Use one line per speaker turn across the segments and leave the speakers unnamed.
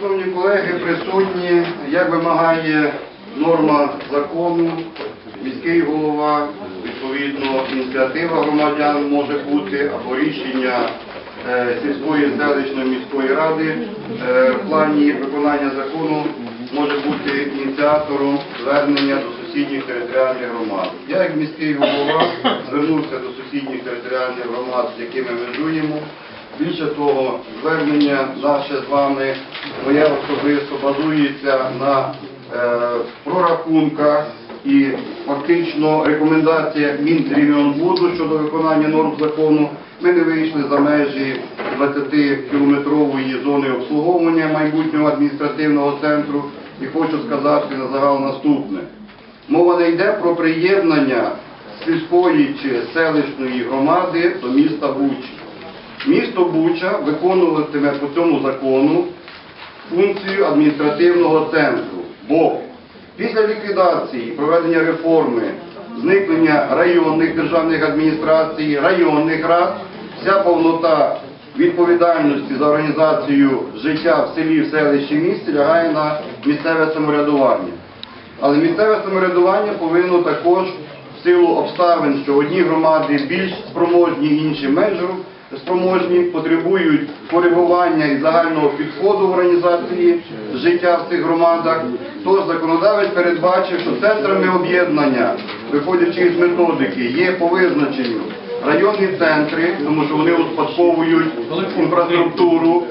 Шановні колеги, присутні, як вимагає норма закону, міський голова, відповідно, ініціатива громадян може бути або рішення е, сільської селищної міської ради е, в плані виконання закону може бути ініціатором звернення до сусідніх територіальних громад. Я, як міський голова, звернувся до сусідніх територіальних громад, з якими межуємо. Більше того, звернення наше з вами, моє особисто, базується на е, прорахунках і фактично рекомендаціях Мінрегіонбуду щодо виконання норм закону. Ми не вийшли за межі 20-кілометрової зони обслуговування майбутнього адміністративного центру і хочу сказати на загал наступне. Мова не йде про приєднання сільської чи селищної громади до міста Бучі. Місто Буча виконуватиме по цьому закону функцію адміністративного центру. Бо після ліквідації проведення реформи, зникнення районних державних адміністрацій, районних рад, вся повнота відповідальності за організацію життя в селі, в селищі, місті лягає на місцеве самоврядування. Але місцеве самоврядування повинно також в силу обставин, що одні громади більш спроможні, інші менш спроможні, потребують коригування і загального підходу в організації життя в цих громадах. Тож законодавець передбачив, що центрами об'єднання, виходячи з методики, є по визначенню районні центри, тому що вони успадковують інфраструктуру.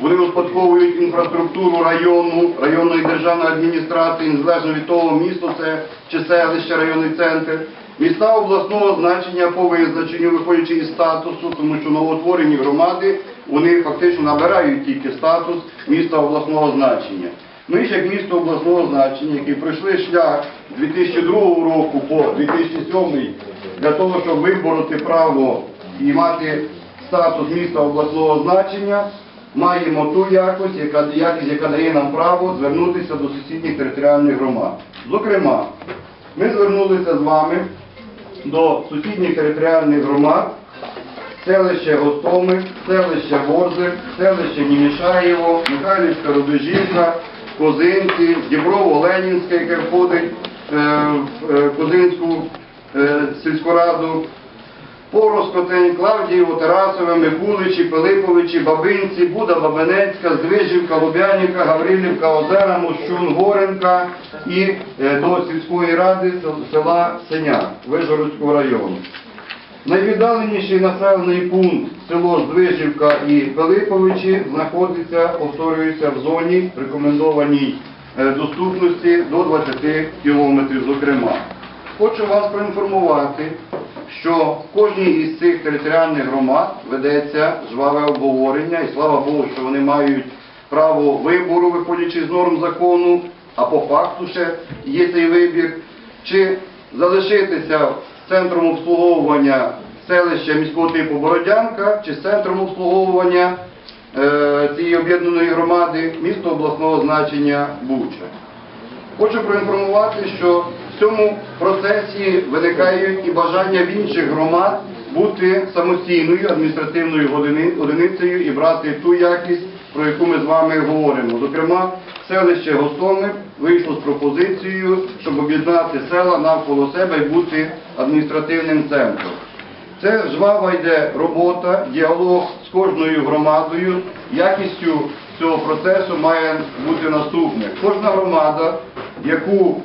Вони успадковують інфраструктуру району, районної державної адміністрації, незалежно від того, місто це чи селище, районний центр. Міста обласного значення по визначенню, виходячи із статусу, тому що новоутворені громади, вони фактично набирають тільки статус міста обласного значення. Ми ж як місто обласного значення, які пройшли шлях 2002 року по 2007 для того, щоб вибороти право і мати статус міста обласного значення, маємо ту якість, яка, якість, яка дає нам право звернутися до сусідніх територіальних громад. Зокрема, ми звернулися з вами до сусідніх територіальних громад, селище Гостомик, селище Ворзи, селище Німішаєво, Михайлівська Рубежівка, Козинці, Діброво-Ленінське, яке входить е, в е, Козинську е, сільську раду, Порос, Клавдієво, Тарасове, Микуличі, Пилиповичі, Бабинці, Буда, Бабинецька, Звижівка, Лубянівка, Гаврилівка, Озера, Мощун, Горенка і е, до сільської ради села Синяк Вижгородського району. Найвіддаленіший населений пункт село Здвижівка і Пилиповичі знаходиться, повторюється, в зоні рекомендованій е, доступності до 20 кілометрів, зокрема. Хочу вас проінформувати, що в кожній із цих територіальних громад ведеться жваве обговорення, і слава Богу, що вони мають право вибору, виходячи з норм закону, а по факту ще є цей вибір, чи залишитися центром обслуговування селища міського типу Бородянка, чи центром обслуговування е, цієї об'єднаної громади місто обласного значення Буча. Хочу проінформувати, що цьому процесі виникають і бажання в інших громад бути самостійною адміністративною одиницею і брати ту якість, про яку ми з вами говоримо. Зокрема, селище Гостомир вийшло з пропозицією, щоб об'єднати села навколо себе і бути адміністративним центром. Це жвава йде робота, діалог з кожною громадою. Якістю цього процесу має бути наступне. Кожна громада, яку,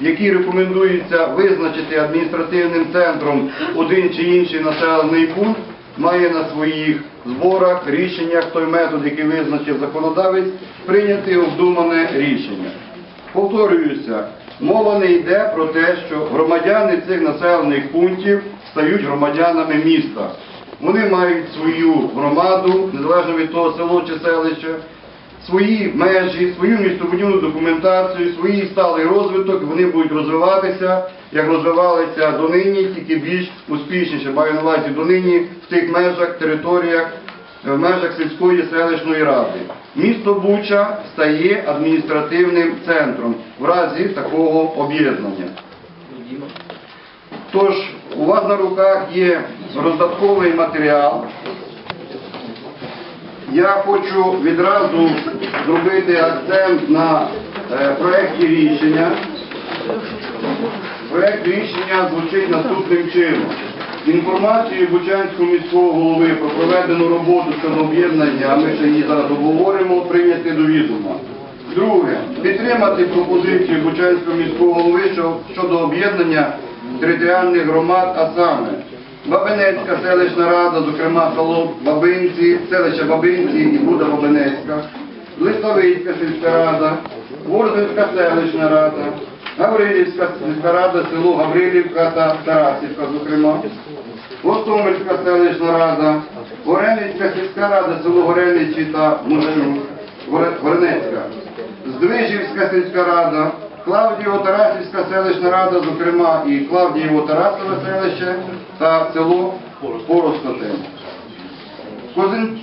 якій рекомендується визначити адміністративним центром один чи інший населений пункт, має на своїх зборах, рішеннях той метод, який визначив законодавець, прийняти обдумане рішення. Повторююся, мова не йде про те, що громадяни цих населених пунктів стають громадянами міста. Вони мають свою громаду, незалежно від того село чи селище, свої межі, свою містобудівну документацію, свій сталий розвиток, вони будуть розвиватися, як розвивалися донині, тільки більш успішніше, маю на увазі донині в тих межах, територіях, в межах сільської селищної ради. Місто Буча стає адміністративним центром в разі такого об'єднання. Тож у вас на руках є роздатковий матеріал, я хочу відразу зробити акцент на е, проєкті рішення. Проєкт рішення звучить наступним чином. Інформацію Бучанського міського голови про проведену роботу щодо об'єднання, ми ще її зараз обговоримо, прийняти до відома. Друге, підтримати пропозицію Бучанського міського голови щодо об'єднання територіальних громад, а саме Бабинецька селищна рада, зокрема село Бабинці, селище Бабинці і Буда Бабинецька, Листовицька сільська рада, Ворзинська селищна рада, Гаврилівська сільська рада, село Гаврилівка та Тарасівка, зокрема, Гостомельська селищна рада, Горенницька сільська рада, село Гореничі та Мущук, Горенецька, Здвижівська сільська рада, Клавдієво-Тарасівська селищна рада, зокрема і Клавдієво-Тарасове селище та село Поростотин. Козин...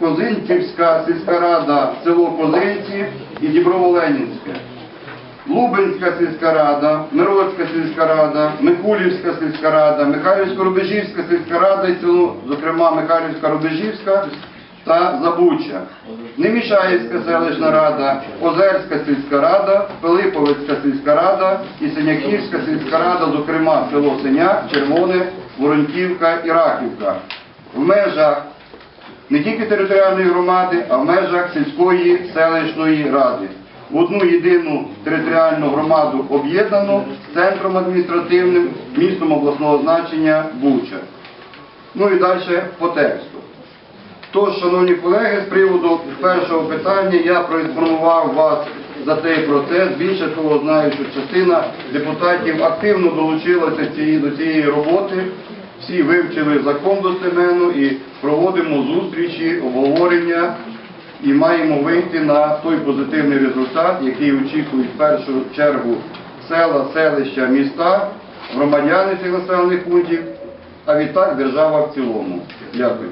Козинцівська сільська рада, село Козинці і Діброво-Ленінське. Лубенська сільська рада, Миродська сільська рада, Микулівська сільська рада, Михайлівсько-Рубежівська сільська рада і село, зокрема Михайлівська-Рубежівська та Забуча. Немішаївська селищна рада, Озерська сільська рада, Пилиповицька сільська рада і Синяківська сільська рада, зокрема село Синяк, Червоне, Воронківка і Рахівка. В межах не тільки територіальної громади, а в межах сільської селищної ради. В одну єдину територіальну громаду об'єднану з центром адміністративним містом обласного значення Буча. Ну і далі по тексту. Тож, шановні колеги, з приводу першого питання я проінформував вас за цей процес. Більше того, знаю, що частина депутатів активно долучилася до цієї роботи. Всі вивчили закон достеменно і проводимо зустрічі, обговорення і маємо вийти на той позитивний результат, який очікують в першу чергу села, селища, міста, громадяни цих населених пунктів, а відтак держава в цілому. Дякую.